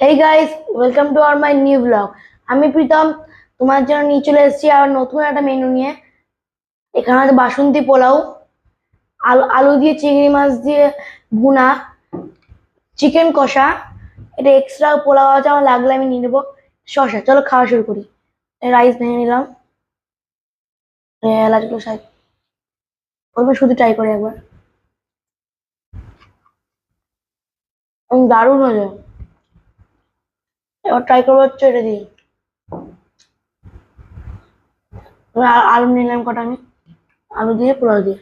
Hey guys welcome to our my new blog আমি প্রীতম, তোমার জন্য নিয়ে চলে এসেছি আর নতুন একটা মেনু নিয়ে। এখানে আছে বাসন্তী পোলাও, আলু আলু দিয়ে চিংড়ি মাছ দিয়ে ভুনা চিকেন কষা। এটা এক্সট্রা পোলাও আছে, আমার লাগলে আমি নিয়ে নেব। শসা, চলো খাওয়া শুরু করি। রাইস ভেঙে নিলাম। এলাচগুলো সাইড প্রথমে শুধু ট্রাই করি একবার। দারুণ হয়ে যায় এবার ট্রাই করব হচ্ছে এটা দিয়ে। আলু নিলাম কটা আমি। আলু দিয়ে পোলাও দিয়ে।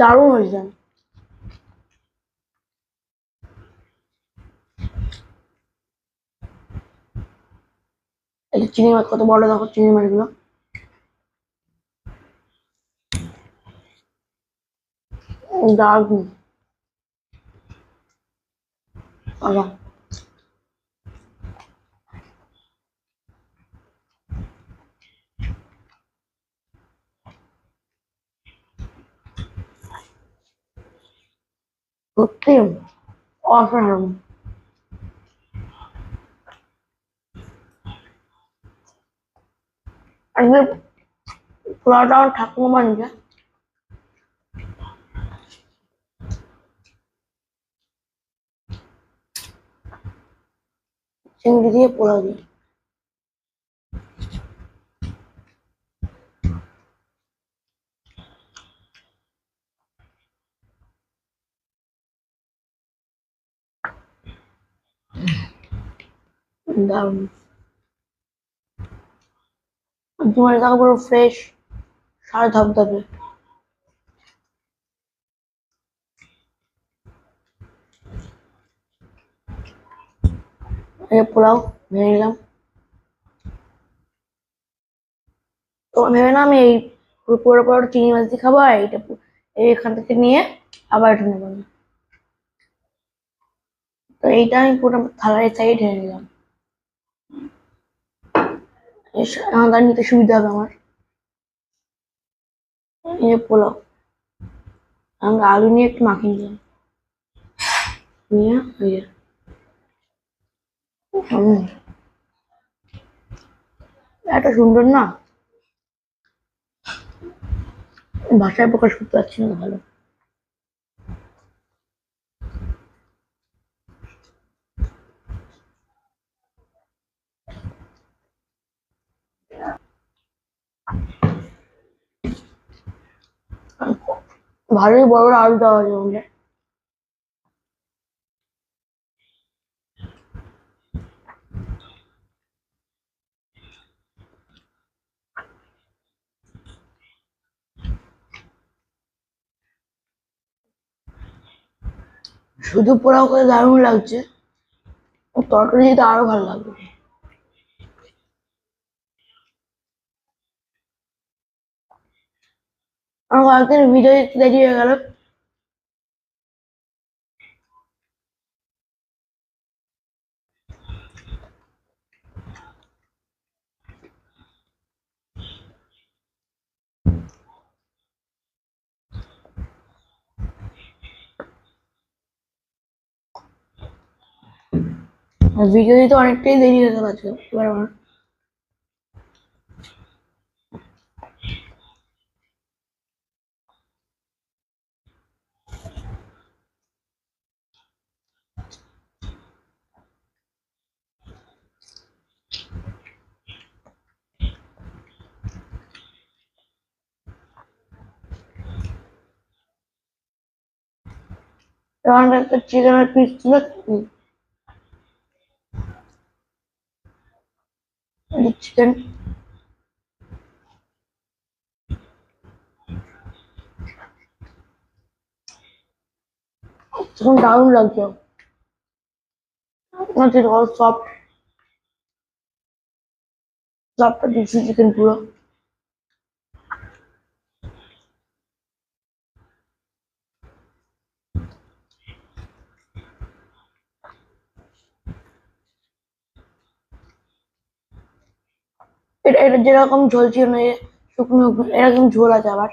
দারুণ হয়েছে চিংড়ি মাছ কত বড় দেখো চিংড়ি মাছগুলো। উম, দারুণ। আচ্ছা সত্যি অসাধারণ আজকে পোলাওটা আমার ঠাকুমা বানিয়েছে চিংড়ি দিয়ে পোলাও দিয়ে দারুণ তোমার দেখো পুরো ফ্রেশ সারা ধবধবে এই যে পোলাও ভেঙে নিলাম। তো ভেবে না আমি এই পুরো পুরো পুরো চিংড়ি মাছ দিয়ে খাব, আর এইটা পু- এই এখান থেকে নিয়ে আবার এটা নেব আমি। তো এইটা আমি পুরো থালার সাইডে ঢেলে নিলাম। সা- নিতে সুবিধা হবে আমার। পোলাও। আমি আলু নিয়ে একটু মাখিয়ে নিলাম নিয়ে এত সুন্দর না? ভাষায় প্রকাশ করতে পারছি না ভালো। ভালোই বড় আলু দেওয়া মধ্যে শুধু পোলাও করে দারুণ লাগছে। তরকারি দিতে আরও ভালো লাগবে। আমার আজকের ভিডিও দেরি হয়ে গেল। ভিডিও দিতে অনেকটাই দেরি হয়ে গেল আজকে, এবার আমার আমার একটা চিকেনের পিস ছিল চিকেন চিকেন দারুণ লাগছে। সফট সফট দিচ্ছি চিকেন পুরো। এটা এটা যেরকম ঝোল ছিল না শুকনো এরকম ঝোল আছে আবার।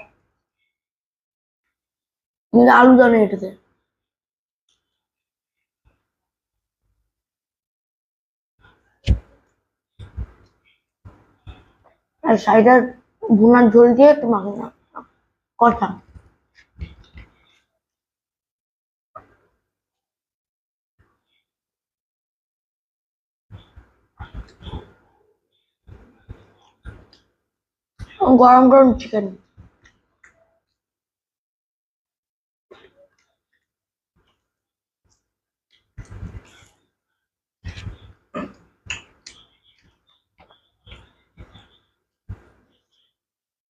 আলু দানে এটাতে। আর সাইডার ভুনার ঝোল দিয়ে একটু মাখে না কথা। গরম গরম চিকেন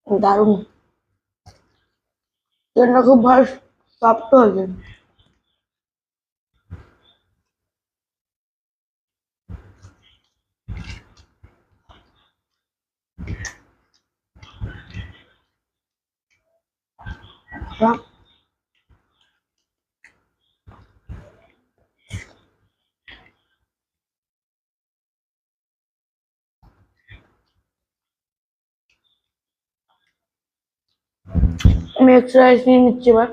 দারুণ। চিকেনটা খুব ভালো সফট হয়েছে হ্যাঁ আমি এক্সট্রা রাইস নিয়ে নিচ্ছি এবার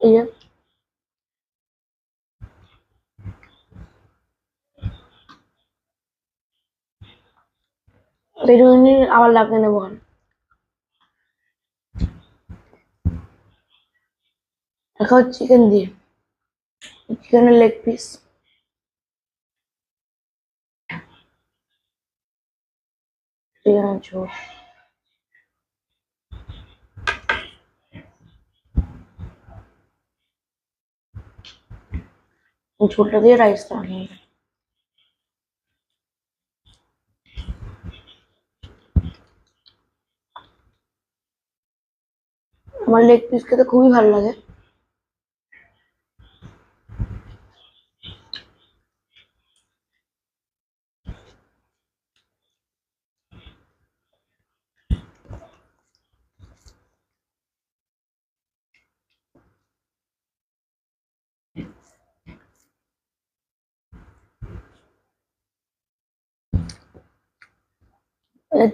এই যে এইটুকুনি আবার লাগিয়ে নেব এখন। চিকেন দিয়ে চিকেনের লেগ পিস ঝোল ঝোলটা দিয়ে রাইসটা নেব। আমার লেগ পিস খেতে খুবই ভালো লাগে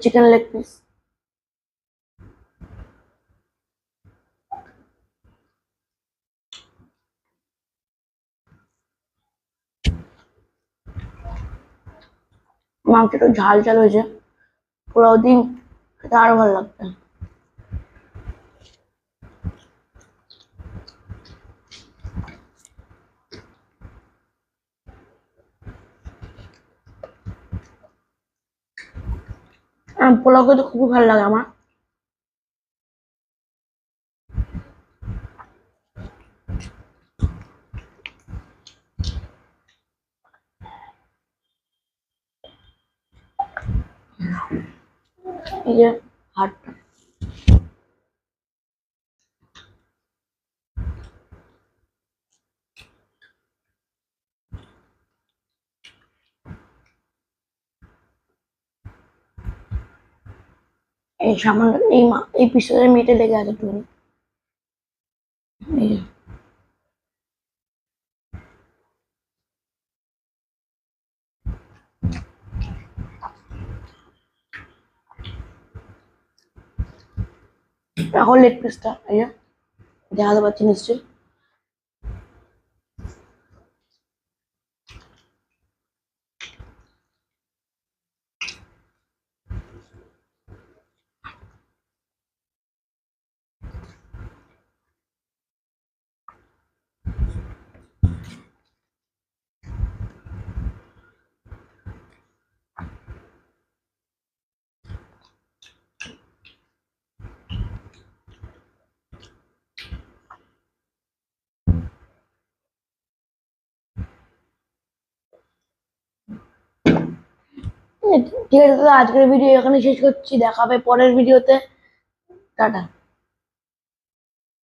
চিকেন লেগ পিস মাংসটা ঝাল ঝাল হয়েছে পোলাও দিন খেতে আরও ভালো লাগবে আম, পোলাও খেতে খুবই ভালো লাগে আমার। এই যে হাটটা এই সামান্য, এই মা, এই পিসের মেটে লেগে আছে তুমি। এখন লেগ পিসটা, এই দেখাতে পাচ্ছি নিশ্চয়ই। ঠিক আছে তো আজকের ভিডিও এখানে শেষ করছি। দেখা হবে পরের ভিডিওতে টাটা।